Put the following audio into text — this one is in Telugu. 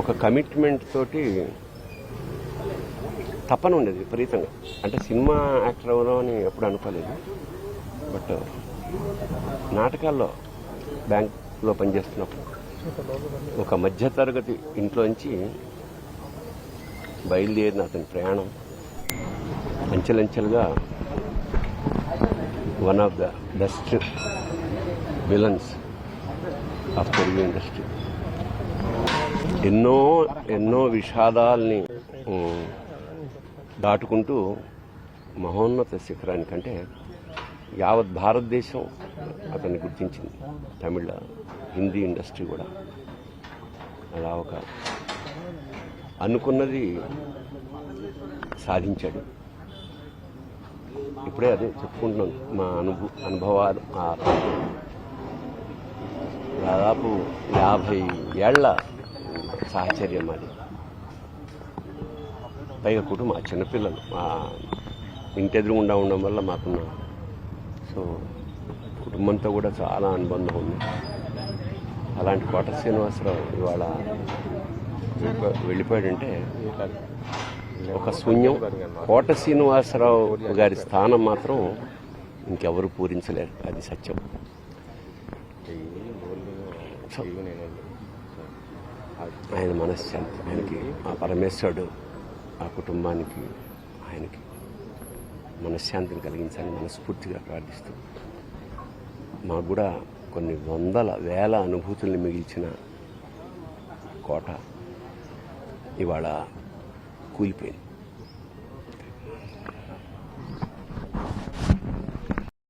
ఒక కమిట్మెంట్ తోటి తపన ఉండేది విపరీతంగా. అంటే సినిమా యాక్టర్ అవ్వడం అని ఎప్పుడు అనుకోలేదు. బట్ నాటకాల్లో బ్యాంక్లో పనిచేస్తున్నప్పుడు ఒక మధ్యతరగతి ఇంట్లోంచి బయలుదేరిన అతని ప్రయాణం అంచెలంచెలుగా one of the best villains of Telugu industry ఎన్నో ఎన్నో విషాదాల్ని దాటుకుంటూ మహోన్నత శిఖరానికంటే యావత్ భారతదేశం అతన్ని గుర్తించింది. తమిళ హిందీ ఇండస్ట్రీ కూడా. అలా ఒక అనుకున్నది సాధించాడు. ఇప్పుడే అదే చెప్పుకుంటున్నాను మా అనుభవ అనుభవాలు ఆ దాదాపు యాభై ఏళ్ళ సాహచర్యం అది. పైగా కుటుంబం ఆ చిన్నపిల్లలు మా ఇంటి ఎదురుగుండా ఉండడం వల్ల మాకున్న సో కుటుంబంతో కూడా చాలా అనుబంధం ఉంది. అలాంటి కోట శ్రీనివాసరావు ఇవాళ వెళ్ళిపో- వెళ్ళిపోయాడంటే ఒక శూన్యం. కోట శ్రీనివాసరావు గారి స్థానం మాత్రం ఇంకెవరు పూరించలేరు. అది సత్యం. ఆయన మనశ్శాంతి ఆయనకి ఆ పరమేశ్వరుడు ఆ కుటుంబానికి ఆయనకి మనశ్శాంతిని కలిగించాలని మనస్ఫూర్తిగా ప్రార్థిస్తూ. మాకు కూడా కొన్ని వందల వేల అనుభూతుల్ని మిగిల్చిన కోట ఇవాళ కూలిపోయింది.